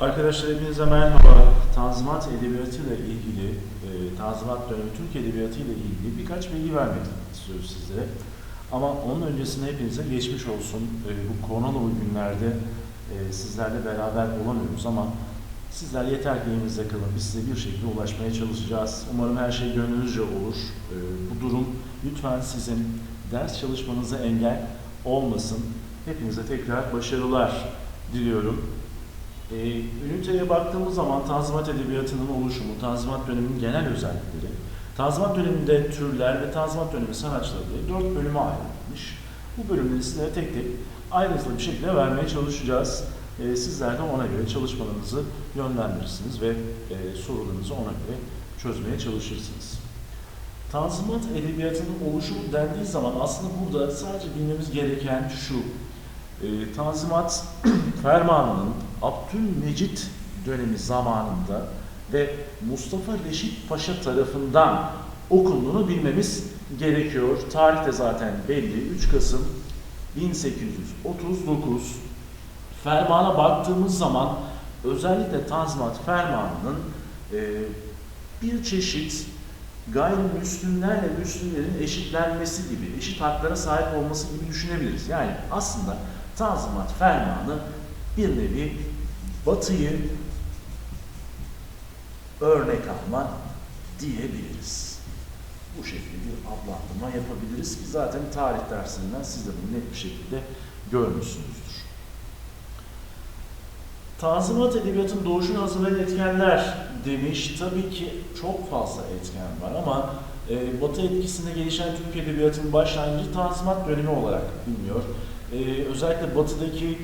Arkadaşlar hepinize merhaba. Tanzimat Edebiyatı ile ilgili, e, Tanzimat dönemi Türk Edebiyatı ile ilgili birkaç bilgi vermek istiyoruz sizlere. Ama onun öncesinde hepinize geçmiş olsun. E, bu koronalı günlerde e, sizlerle beraber olamıyoruz ama sizler yeter ki evinizde kalın. Biz size bir şekilde ulaşmaya çalışacağız. Umarım her şey gönlünüzce olur. E, bu durum lütfen sizin ders çalışmanıza engel olmasın. Hepinize tekrar başarılar diliyorum. Ee, üniteye baktığımız zaman Tanzimat Edebiyatı'nın oluşumu, Tanzimat döneminin genel özellikleri, Tanzimat döneminde türler ve Tanzimat dönemi sanatçıları diye dört bölüme ayrılmış. Bu bölümleri sizlere tek tek ayrıntılı bir şekilde vermeye çalışacağız. Ee, sizler de ona göre çalışmalarınızı yönlendirirsiniz ve e, sorularınızı ona göre çözmeye çalışırsınız. Tanzimat Edebiyatı'nın oluşumu dendiği zaman aslında burada sadece bilmemiz gereken şu, e, Tanzimat Fermanı'nın Abdülmecit dönemi zamanında ve Mustafa Reşit Paşa tarafından okunduğunu bilmemiz gerekiyor. Tarih de zaten belli. 3 Kasım 1839 fermana baktığımız zaman özellikle Tanzimat Fermanı'nın e, bir çeşit gayrimüslimlerle Müslümlerin eşitlenmesi gibi, eşit haklara sahip olması gibi düşünebiliriz. Yani aslında Tanzimat Fermanı bir nevi Batı'yı örnek alma diyebiliriz. Bu şekilde bir adlandırma yapabiliriz ki zaten tarih dersinden siz de bunu net bir şekilde görmüşsünüzdür. Tanzimat Edebiyatı'nın doğuşunu hazırlayan etkenler demiş. Tabii ki çok fazla etken var ama e, Batı etkisinde gelişen Türk Edebiyatı'nın başlangıcı Tanzimat dönemi olarak biliniyor. E, özellikle Batı'daki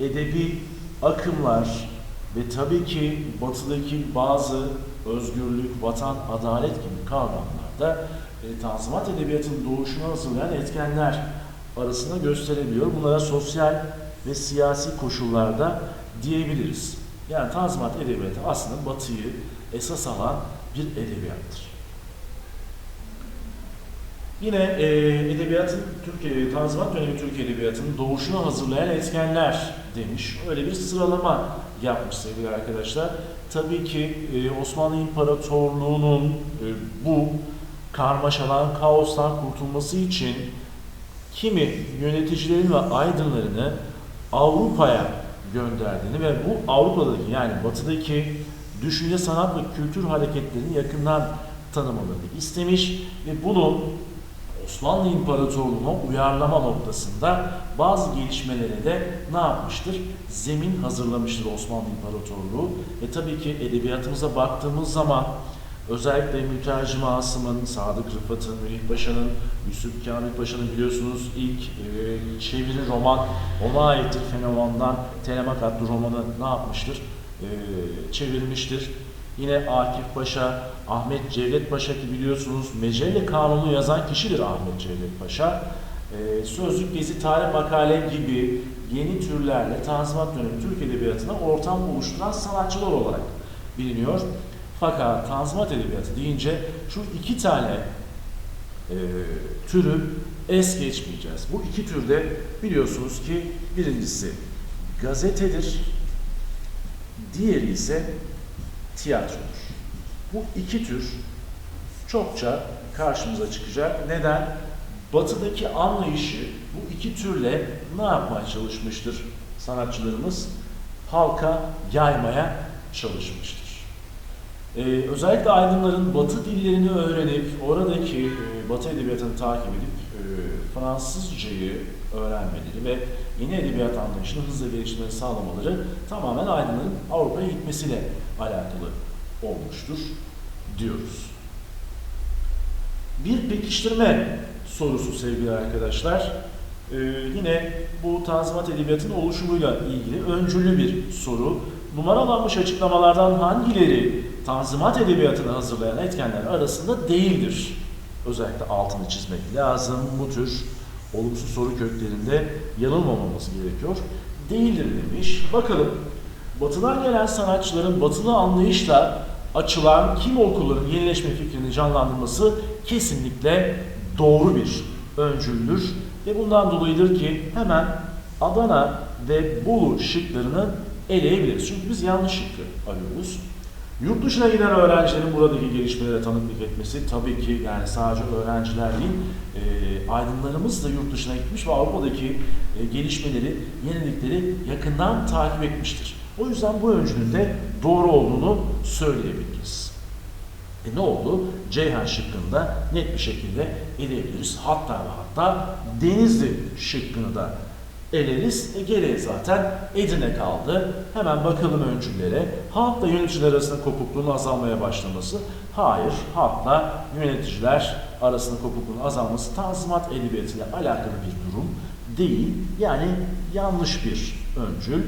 edebi akımlar ve tabii ki Batı'daki bazı özgürlük, vatan, adalet gibi kavramlarda e, Tanzimat Edebiyatı'nın doğuşunu hazırlayan etkenler arasında gösterebiliyor. Bunlara sosyal ve siyasi koşullarda diyebiliriz. Yani Tanzimat Edebiyatı aslında Batı'yı esas alan bir edebiyattır. Yine e, edebiyatın Türkiye Tanzimat dönemi Türk edebiyatının doğuşunu hazırlayan etkenler demiş. Öyle bir sıralama yapmış sevgili arkadaşlar. Tabii ki e, Osmanlı İmparatorluğu'nun e, bu karmaşalan kaostan kurtulması için kimi yöneticilerin ve aydınlarını Avrupa'ya gönderdiğini ve bu Avrupa'daki yani batıdaki düşünce, sanat ve kültür hareketlerini yakından tanımalarını istemiş ve bunun Osmanlı İmparatorluğu'na uyarlama noktasında bazı gelişmelere de ne yapmıştır? Zemin hazırlamıştır Osmanlı İmparatorluğu. Ve tabii ki edebiyatımıza baktığımız zaman özellikle Mütercim Asım'ın, Sadık Rıfat'ın, Melih Paşa'nın, Yusuf Kamil Paşa'nın biliyorsunuz ilk e, çeviri roman ona aittir Fenomen'dan Telemak adlı romanı ne yapmıştır? E, çevirmiştir. Yine Akif Paşa, Ahmet Cevdet Paşa ki biliyorsunuz Mecelle Kanunu yazan kişidir Ahmet Cevdet Paşa. Ee, sözlük, gezi, tarih, makale gibi yeni türlerle Tanzimat dönemi Türk Edebiyatı'na ortam oluşturan sanatçılar olarak biliniyor. Fakat Tanzimat Edebiyatı deyince şu iki tane e, türü es geçmeyeceğiz. Bu iki türde biliyorsunuz ki birincisi gazetedir, diğeri ise tiyatrodur. Bu iki tür çokça karşımıza çıkacak. Neden? Batıdaki anlayışı bu iki türle ne yapmaya çalışmıştır sanatçılarımız? Halka yaymaya çalışmıştır. Ee, özellikle aydınların Batı dillerini öğrenip oradaki e, Batı edebiyatını takip edip e, Fransızcayı öğrenmeleri ve yeni edebiyat anlayışını hızla geliştirmeyi sağlamaları tamamen aydınların Avrupa'ya gitmesiyle alakalı olmuştur diyoruz. Bir pekiştirme sorusu sevgili arkadaşlar. Ee, yine bu Tanzimat Edebiyatı'nın oluşumuyla ilgili öncüllü bir soru. Numaralanmış açıklamalardan hangileri Tanzimat Edebiyatı'nı hazırlayan etkenler arasında değildir? Özellikle altını çizmek lazım. Bu tür olumsuz soru köklerinde yanılmamamız gerekiyor. Değildir demiş. Bakalım Batıdan gelen sanatçıların batılı anlayışla açılan kim okulların yenileşme fikrini canlandırması kesinlikle doğru bir öncüldür. Ve bundan dolayıdır ki hemen Adana ve Bolu şıklarını eleyebiliriz. Çünkü biz yanlış şıkkı arıyoruz. Yurt dışına giden öğrencilerin buradaki gelişmelere tanıklık etmesi tabii ki yani sadece öğrenciler değil, e, aydınlarımız da yurt dışına gitmiş ve Avrupa'daki e, gelişmeleri, yenilikleri yakından takip etmiştir. O yüzden bu öncülün de doğru olduğunu söyleyebiliriz. E ne oldu? Ceyhan şıkkında net bir şekilde eleyebiliriz. Hatta ve hatta Denizli şıkkını da eleriz. E geriye zaten Edirne kaldı. Hemen bakalım öncüllere. Halkla yöneticiler arasında kopukluğun azalmaya başlaması. Hayır, halkla yöneticiler arasında kopukluğun azalması tanzimat edebiyatıyla alakalı bir durum değil. Yani yanlış bir öncül.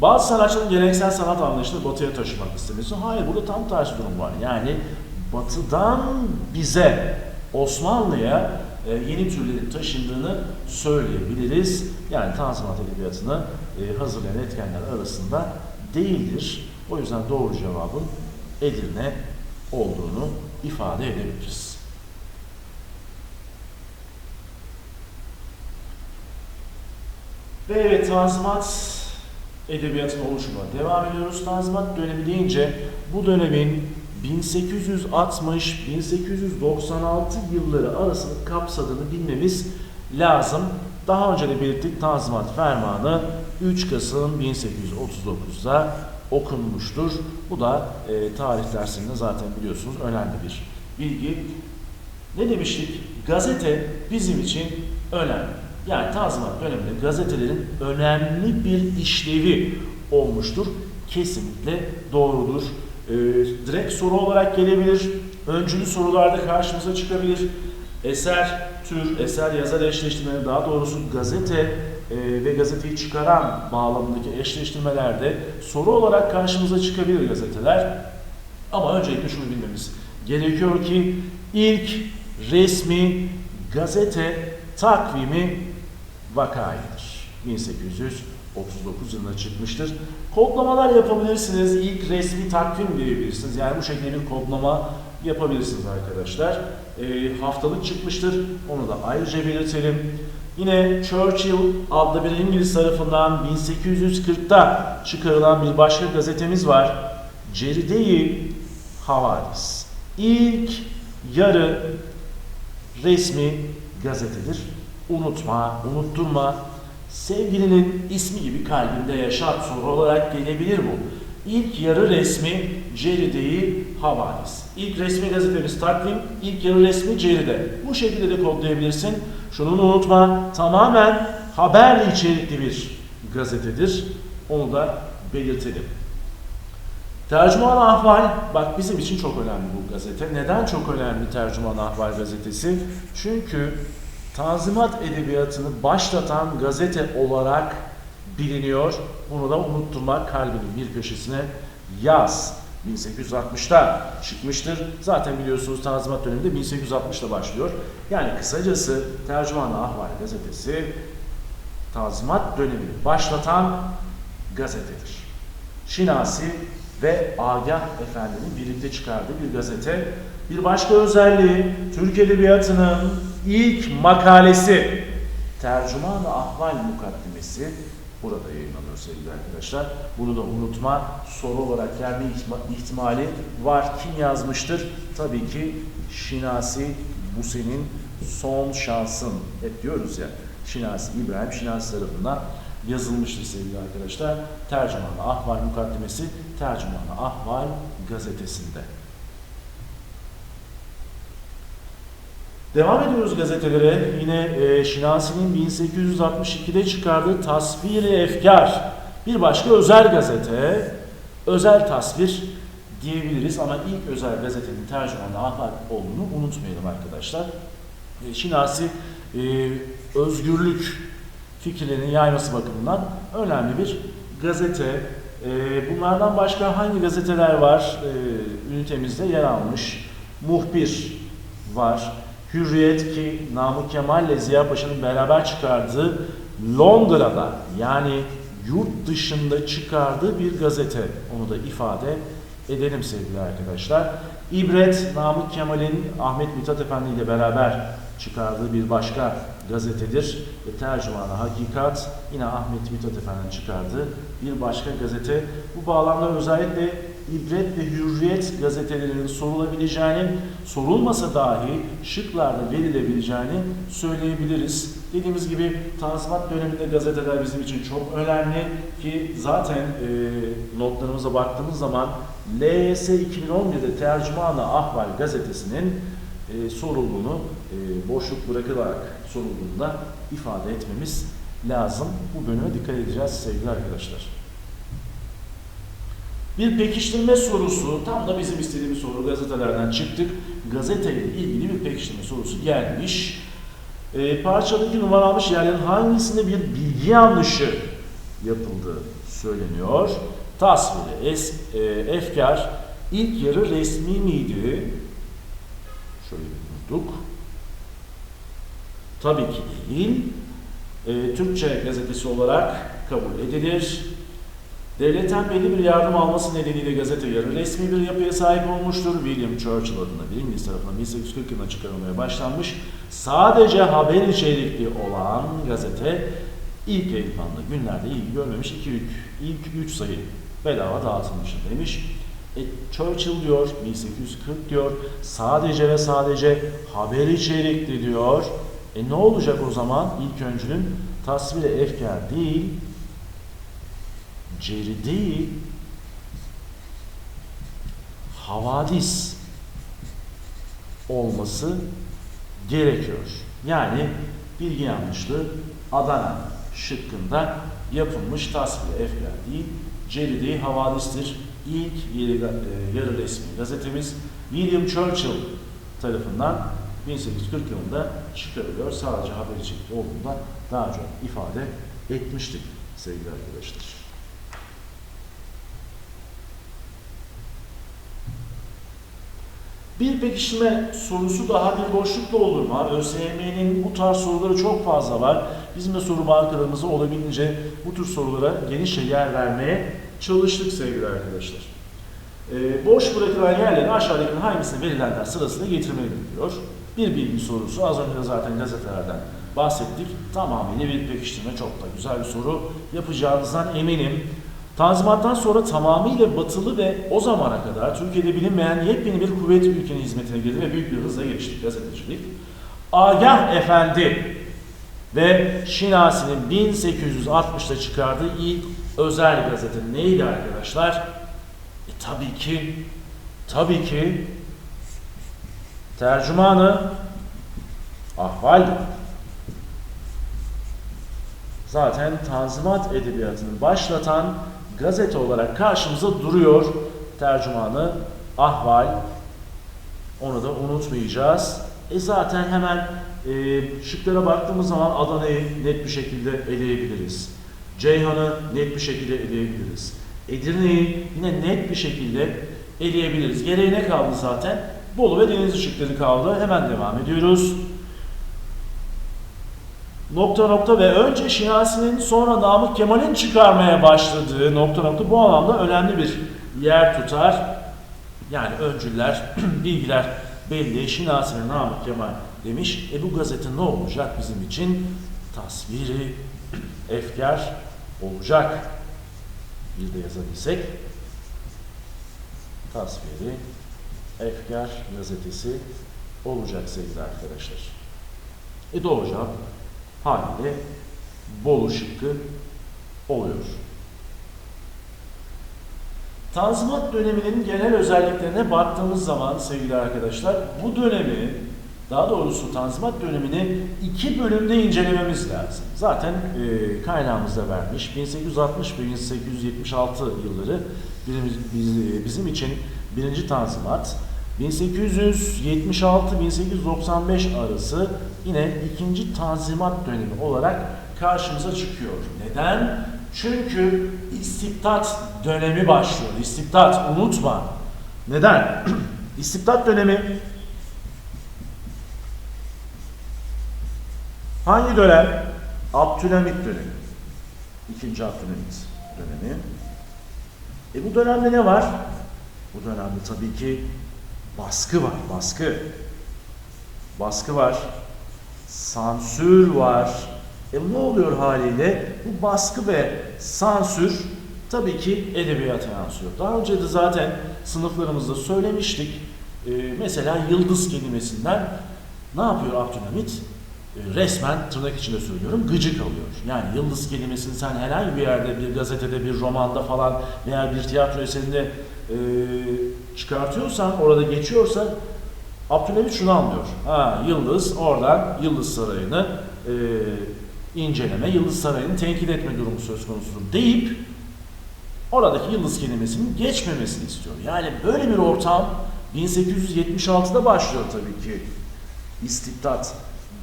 Bazı sanatçıların geleneksel sanat anlayışını batıya taşımak istemesi. Hayır, burada tam tersi durum var. Yani batıdan bize, Osmanlı'ya e, yeni türlerin taşındığını söyleyebiliriz. Yani Tanzimat Edebiyatı'nı e, hazırlayan etkenler arasında değildir. O yüzden doğru cevabın Edirne olduğunu ifade edebiliriz. Ve evet Tanzimat Edebiyatı'nın oluşumuna devam ediyoruz. Tanzimat dönemi deyince bu dönemin 1860-1896 yılları arasını kapsadığını bilmemiz lazım. Daha önce de belirttik Tanzimat Fermanı 3 Kasım 1839'da okunmuştur. Bu da e, tarih dersinde zaten biliyorsunuz önemli bir bilgi. Ne demiştik? Gazete bizim için önemli. Yani Tanzimat döneminde gazetelerin önemli bir işlevi olmuştur. Kesinlikle doğrudur e, direkt soru olarak gelebilir, öncülü sorularda karşımıza çıkabilir. Eser, tür, eser yazar eşleştirmeleri daha doğrusu gazete e, ve gazeteyi çıkaran bağlamındaki eşleştirmelerde soru olarak karşımıza çıkabilir gazeteler. Ama öncelikle şunu bilmemiz gerekiyor ki ilk resmi gazete takvimi vakaidir. 1800 39 yılında çıkmıştır. Kodlamalar yapabilirsiniz. İlk resmi takvim diyebilirsiniz. Yani bu şekilde bir kodlama yapabilirsiniz arkadaşlar. E, haftalık çıkmıştır. Onu da ayrıca belirtelim. Yine Churchill adlı bir İngiliz tarafından 1840'ta çıkarılan bir başka gazetemiz var. Ceride-i Havadis. İlk yarı resmi gazetedir. Unutma, unutturma Sevgilinin ismi gibi kalbinde yaşat soru olarak gelebilir bu. İlk yarı resmi Ceride'yi Havadis. İlk resmi gazetemiz takvim, ilk yarı resmi Ceride. Bu şekilde de kodlayabilirsin. Şunu unutma, tamamen haberli içerikli bir gazetedir. Onu da belirtelim. Tercüman Ahval, bak bizim için çok önemli bu gazete. Neden çok önemli Tercüman Ahval gazetesi? Çünkü Tanzimat Edebiyatı'nı başlatan gazete olarak biliniyor. Bunu da unutturma kalbinin bir köşesine yaz. 1860'ta çıkmıştır. Zaten biliyorsunuz Tanzimat döneminde 1860'da başlıyor. Yani kısacası Tercüman Ahval gazetesi Tanzimat dönemini başlatan gazetedir. Şinasi ve Agah Efendi'nin birlikte çıkardığı bir gazete. Bir başka özelliği Türk Edebiyatı'nın ilk makalesi Tercüman-ı Ahval Mukaddimesi burada yayınlanıyor sevgili arkadaşlar. Bunu da unutma. Soru olarak gelme ihtimali var. Kim yazmıştır? Tabii ki Şinasi bu senin son şansın. Hep diyoruz ya. Şinasi İbrahim Şinasi tarafından yazılmıştır sevgili arkadaşlar. Tercüman-ı Ahval Mukaddimesi Tercüman-ı Ahval gazetesinde. Devam ediyoruz gazetelere. Yine e, Şinasi'nin 1862'de çıkardığı Tasvir-i Efkar. Bir başka özel gazete. Özel tasvir diyebiliriz ama ilk özel gazetenin tercümanı Ahmet olduğunu unutmayalım arkadaşlar. E, Şinasi e, özgürlük fikirlerinin yayması bakımından önemli bir gazete. E, bunlardan başka hangi gazeteler var? E, ünitemizde yer almış. Muhbir var. Hürriyet ki Namık Kemal ile Ziya Paşa'nın beraber çıkardığı Londra'da yani yurt dışında çıkardığı bir gazete. Onu da ifade edelim sevgili arkadaşlar. İbret Namık Kemal'in Ahmet Mithat Efendi ile beraber çıkardığı bir başka gazetedir. Ve tercümanı hakikat yine Ahmet Mithat Efendi'nin çıkardığı bir başka gazete. Bu bağlamda özellikle İbret ve Hürriyet gazetelerinin sorulabileceğini, sorulmasa dahi şıklarda verilebileceğini söyleyebiliriz. Dediğimiz gibi Tanzimat döneminde gazeteler bizim için çok önemli ki zaten e, notlarımıza baktığımız zaman LYS 2011'de Tercümanı Ahval gazetesinin e, sorulduğunu, e, boşluk bırakılarak sorulduğunu da ifade etmemiz lazım. Bu bölüme dikkat edeceğiz sevgili arkadaşlar. Bir pekiştirme sorusu, tam da bizim istediğimiz soru gazetelerden çıktık. Gazeteyle ilgili bir pekiştirme sorusu gelmiş. E, parçadaki numaralanmış yerlerin hangisinde bir bilgi yanlışı yapıldığı söyleniyor. Tasviri, es, e, efkar, ilk yarı resmi miydi? Şöyle bulduk. Tabii ki değil. E, Türkçe gazetesi olarak kabul edilir. Devletten belli bir yardım alması nedeniyle gazete yarı resmi bir yapıya sahip olmuştur. William Churchill adında bir İngiliz tarafından 1840 yılında çıkarılmaya başlanmış. Sadece haber içerikli olan gazete ilk yayınlandığı günlerde ilgi görmemiş. İki, ilk üç sayı bedava dağıtılmıştır demiş. E, Churchill diyor, 1840 diyor, sadece ve sadece haber içerikli diyor. E ne olacak o zaman? İlk öncünün tasviri efkar değil, ceri değil, havadis olması gerekiyor. Yani bilgi yanlışlığı Adana şıkkında yapılmış tasviri efkar değil, ceri değil, havadistir. İlk yeri, e, yarı resmi gazetemiz William Churchill tarafından 1840 yılında çıkarılıyor. Sadece haber içerikli olduğunda daha önce ifade etmiştik sevgili arkadaşlar. Bir pekiştirme sorusu daha bir boşlukta olur mu? ÖSYM'nin bu tarz soruları çok fazla var. Bizim de soru bankalarımızda olabildiğince bu tür sorulara genişçe yer vermeye çalıştık sevgili arkadaşlar. Ee, boş bırakılan yerleri aşağıdaki hangisine verilenler sırasında getirmeli diyor. Bir bilgi sorusu. Az önce zaten gazetelerden bahsettik. Tamamıyla bir pekiştirme çok da güzel bir soru yapacağınızdan eminim. Tanzimattan sonra tamamıyla batılı ve o zamana kadar Türkiye'de bilinmeyen yepyeni bir kuvvet ülkenin hizmetine girdi ve büyük bir hızla gelişti gazetecilik. Agah Efendi ve Şinasi'nin 1860'da çıkardığı ilk özel gazete neydi arkadaşlar? E, tabii ki, tabii ki tercümanı Ahval'di. Zaten Tanzimat Edebiyatı'nı başlatan gazete olarak karşımıza duruyor tercümanı Ahval. Onu da unutmayacağız. E zaten hemen e, şıklara baktığımız zaman Adana'yı net bir şekilde eleyebiliriz. Ceyhan'ı net bir şekilde eleyebiliriz. Edirne'yi yine net bir şekilde eleyebiliriz. Geriye ne kaldı zaten? Bolu ve Denizli şıkları kaldı. Hemen devam ediyoruz. Nokta nokta ve önce Şinasi'nin sonra Namık Kemal'in çıkarmaya başladığı nokta nokta bu anlamda önemli bir yer tutar. Yani öncüller, bilgiler belli. Şinasi ve Namık Kemal demiş. E bu gazete ne olacak bizim için? Tasviri, efkar olacak. Bir de yazabilsek. Tasviri, efkar gazetesi olacak sevgili arkadaşlar. E doğru cevap haliyle Bolu şıkkı oluyor. Tanzimat döneminin genel özelliklerine baktığımız zaman sevgili arkadaşlar bu dönemi daha doğrusu Tanzimat dönemini iki bölümde incelememiz lazım. Zaten e, kaynağımızda vermiş. 1860 ve 1876 yılları bizim, bizim için birinci Tanzimat, 1876-1895 arası yine ikinci tanzimat dönemi olarak karşımıza çıkıyor. Neden? Çünkü istibdat dönemi başlıyor. İstibdat unutma. Neden? istibdat dönemi hangi dönem? Abdülhamit dönemi. İkinci Abdülhamit dönemi. E bu dönemde ne var? Bu dönemde tabii ki baskı var, baskı. Baskı var. sansür var. E ne oluyor haliyle? Bu baskı ve sansür tabii ki edebiyata yansıyor. Daha önce de zaten sınıflarımızda söylemiştik. E, mesela yıldız kelimesinden ne yapıyor Abdülhamit? E, resmen tırnak içinde söylüyorum gıcık alıyor. Yani yıldız kelimesini sen herhangi bir yerde bir gazetede bir romanda falan veya bir tiyatro eserinde e, çıkartıyorsan orada geçiyorsa Abdülhamit şunu anlıyor. Ha Yıldız oradan Yıldız Sarayı'nı e, inceleme, Yıldız Sarayı'nı tenkit etme durumu söz konusudur deyip oradaki Yıldız kelimesinin geçmemesini istiyor. Yani böyle bir ortam 1876'da başlıyor tabii ki istibdat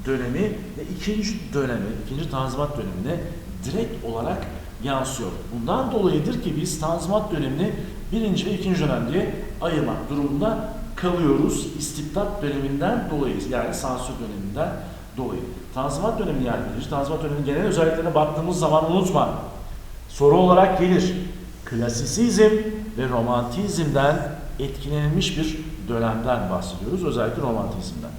dönemi ve ikinci dönemi, ikinci tanzimat dönemine direkt olarak yansıyor. Bundan dolayıdır ki biz tanzimat dönemini birinci ve ikinci dönem diye ayırmak durumunda kalıyoruz. İstibdat döneminden dolayı yani sansür döneminden dolayı. Tanzimat dönemi yani birinci tanzimat döneminin genel özelliklerine baktığımız zaman unutma. Soru olarak gelir. Klasisizm ve romantizmden etkilenilmiş bir dönemden bahsediyoruz. Özellikle romantizmden.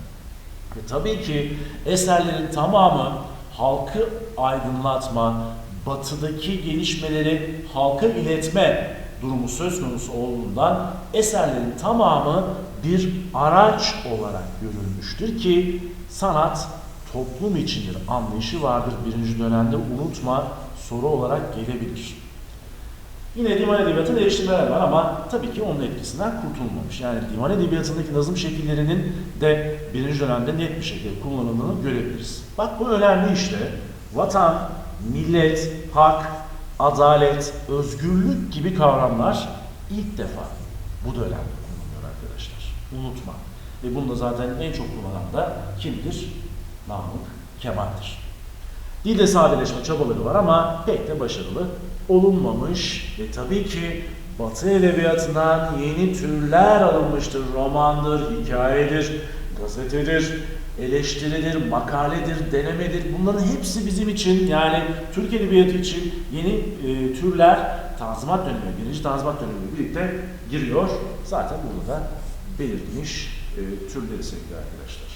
Ve tabii ki eserlerin tamamı halkı aydınlatma, batıdaki gelişmeleri halka iletme durumu söz konusu olduğundan eserlerin tamamı bir araç olarak görülmüştür ki sanat toplum içindir anlayışı vardır birinci dönemde unutma soru olarak gelebilir. Yine divan edebiyatında eleştirmeler var ama tabii ki onun etkisinden kurtulmamış. Yani divan edebiyatındaki nazım şekillerinin de birinci dönemde net bir şekilde kullanıldığını görebiliriz. Bak bu önemli işte. Vatan, millet, hak, adalet, özgürlük gibi kavramlar ilk defa bu dönemde kullanılıyor arkadaşlar. Unutma. Ve bunu da zaten en çok kullanan da kimdir? Namık Kemal'dir. Dilde sadeleşme çabaları var ama pek de başarılı olunmamış ve tabii ki Batı edebiyatından yeni türler alınmıştır. Romandır, hikayedir, gazetedir, eleştiridir, makaledir, denemedir. Bunların hepsi bizim için yani Türk Edebiyatı için yeni e, türler Tanzimat dönemi, birinci Tanzimat dönemiyle birlikte giriyor. Zaten burada da belirtmiş e, türleri sevgili arkadaşlar.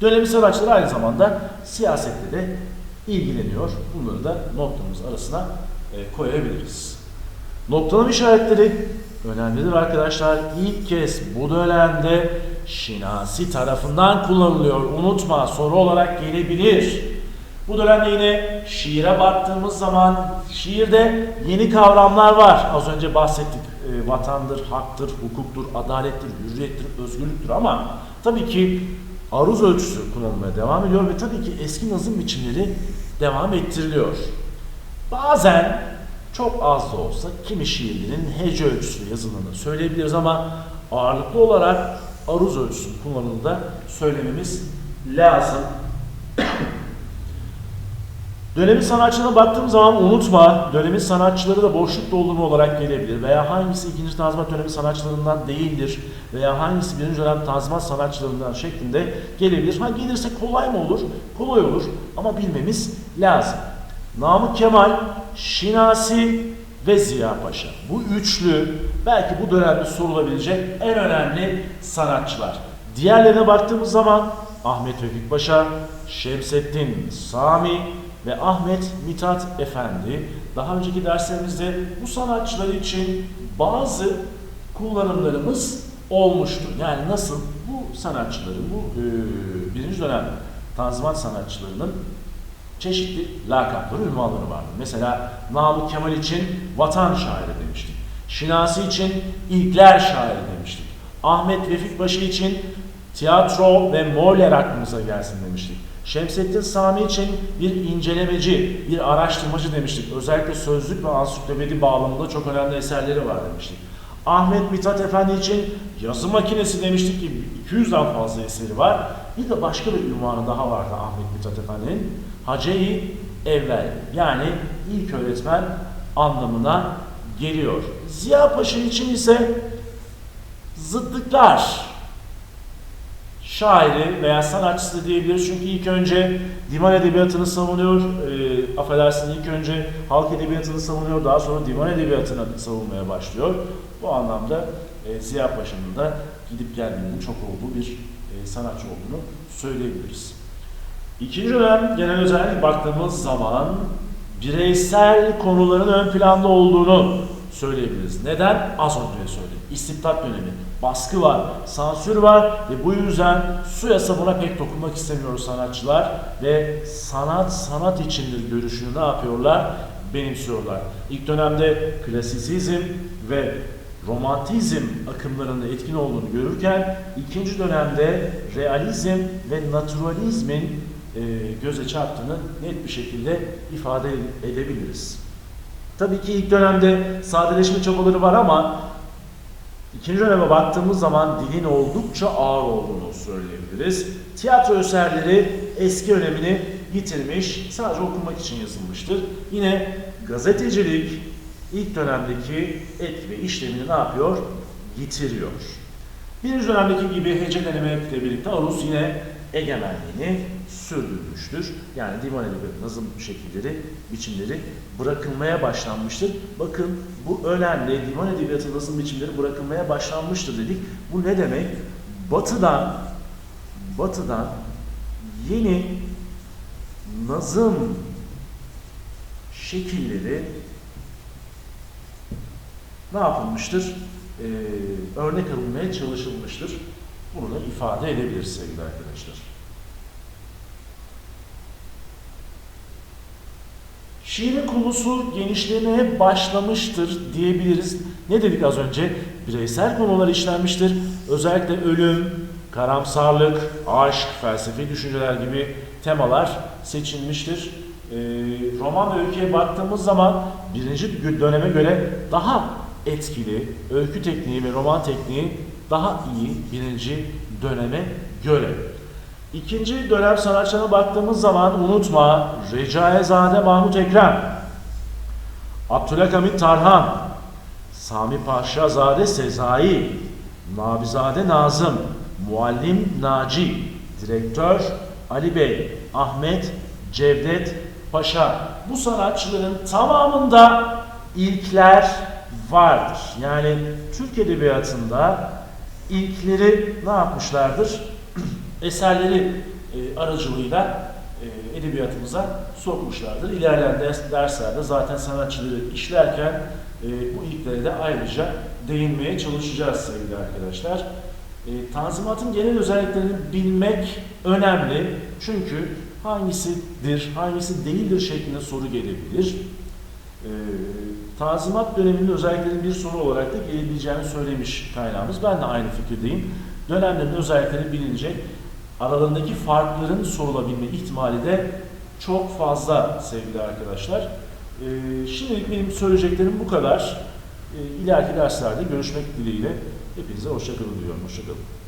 Dönemin sanatçıları aynı zamanda siyasetle de ilgileniyor. Bunları da noktamız arasına e, koyabiliriz. Noktalama işaretleri önemlidir arkadaşlar. İlk kez bu dönemde Şinasi tarafından kullanılıyor. Unutma soru olarak gelebilir. Bu dönemde yine şiire baktığımız zaman şiirde yeni kavramlar var. Az önce bahsettik. E, vatandır, haktır, hukuktur, adalettir, hürriyettir, özgürlüktür ama tabii ki aruz ölçüsü kullanılmaya devam ediyor ve tabii ki eski nazım biçimleri devam ettiriliyor. Bazen çok az da olsa kimi şiirlerin hece ölçüsü yazıldığını söyleyebiliriz ama ağırlıklı olarak aruz ölçüsünün kullanımını da söylememiz lazım. Dönemin sanatçılarına baktığımız zaman unutma, dönemin sanatçıları da boşluk doldurma olarak gelebilir veya hangisi ikinci tanzimat dönemi sanatçılarından değildir veya hangisi birinci dönem tanzimat sanatçılarından şeklinde gelebilir. Ha gelirse kolay mı olur? Kolay olur ama bilmemiz lazım. Namık Kemal, Şinasi ve Ziya Paşa. Bu üçlü belki bu dönemde sorulabilecek en önemli sanatçılar. Diğerlerine baktığımız zaman Ahmet Vefik Paşa, Şemsettin Sami ve Ahmet Mithat Efendi. Daha önceki derslerimizde bu sanatçılar için bazı kullanımlarımız olmuştu. Yani nasıl bu sanatçıların, bu e, birinci dönem Tanzimat sanatçılarının çeşitli lakapları, ünvanları vardı. Mesela Namık Kemal için vatan şairi demiştik. Şinasi için ilkler şairi demiştik. Ahmet Vefik Paşa için tiyatro ve Molière aklımıza gelsin demiştik. Şemsettin Sami için bir incelemeci, bir araştırmacı demiştik. Özellikle sözlük ve ansiklopedi bağlamında çok önemli eserleri var demiştik. Ahmet Mithat Efendi için yazı makinesi demiştik ki 200'den fazla eseri var. Bir de başka bir ünvanı daha vardı Ahmet Mithat Efendi'nin. Hace-i Evvel yani ilk öğretmen anlamına geliyor. Ziya Paşa için ise zıtlıklar şairi veya sanatçısı diyebiliriz. Çünkü ilk önce divan edebiyatını savunuyor, e, affedersin ilk önce halk edebiyatını savunuyor, daha sonra divan edebiyatını savunmaya başlıyor. Bu anlamda e, Ziya Paşa'nın da gidip gelmenin çok olduğu bir e, sanatçı olduğunu söyleyebiliriz. İkinci dönem genel özellik baktığımız zaman bireysel konuların ön planda olduğunu söyleyebiliriz. Neden? Az önce söyledim. İstibdat dönemi, baskı var, sansür var ve bu yüzden su yasa pek dokunmak istemiyoruz sanatçılar ve sanat sanat içindir görüşünü ne yapıyorlar? Benimsiyorlar. İlk dönemde klasisizm ve romantizm akımlarının etkin olduğunu görürken ikinci dönemde realizm ve naturalizmin göze çarptığını net bir şekilde ifade edebiliriz. Tabii ki ilk dönemde sadeleşme çabaları var ama ikinci döneme baktığımız zaman dilin oldukça ağır olduğunu söyleyebiliriz. Tiyatro eserleri eski önemini yitirmiş, sadece okumak için yazılmıştır. Yine gazetecilik ilk dönemdeki etki ve işlemini ne yapıyor? Yitiriyor. Birinci dönemdeki gibi hecelenmekle birlikte Arus yine egemenliğini sürdürmüştür. Yani divan edebiyatı nazım şekilleri, biçimleri bırakılmaya başlanmıştır. Bakın bu önemli. Divan edebiyatı nazım biçimleri bırakılmaya başlanmıştır dedik. Bu ne demek? Batıdan batıdan yeni nazım şekilleri ne yapılmıştır? Ee, örnek alınmaya çalışılmıştır. Bunu da ifade edebiliriz sevgili arkadaşlar. Şiirin konusu genişlemeye başlamıştır diyebiliriz. Ne dedik az önce? Bireysel konular işlenmiştir. Özellikle ölüm, karamsarlık, aşk, felsefi düşünceler gibi temalar seçilmiştir. Ee, roman ve öyküye baktığımız zaman birinci döneme göre daha etkili öykü tekniği ve roman tekniği daha iyi birinci döneme göre. İkinci dönem sanatçılarına baktığımız zaman unutma Recaizade Mahmut Ekrem, Abdülhamit Tarhan, Sami Paşazade Sezai, Nabizade Nazım, Muallim Naci, Direktör Ali Bey, Ahmet Cevdet Paşa. Bu sanatçıların tamamında ilkler vardır. Yani Türk Edebiyatı'nda ilkleri ne yapmışlardır? Eserleri e, aracılığıyla e, edebiyatımıza sokmuşlardır. İlerleyen ders, derslerde zaten sanatçıları işlerken e, bu ilklere de ayrıca değinmeye çalışacağız sevgili arkadaşlar. Tanzimatın genel özelliklerini bilmek önemli. Çünkü hangisidir, hangisi değildir şeklinde soru gelebilir. Tanzimat döneminin özelliklerinin bir soru olarak da gelebileceğini söylemiş kaynağımız. Ben de aynı fikirdeyim. Dönemlerin özellikleri bilinecek. Aralarındaki farkların sorulabilme ihtimali de çok fazla sevgili arkadaşlar. Ee, şimdilik benim söyleyeceklerim bu kadar. Ee, ileriki derslerde görüşmek dileğiyle hepinize hoşçakalın diyorum. Hoşçakalın.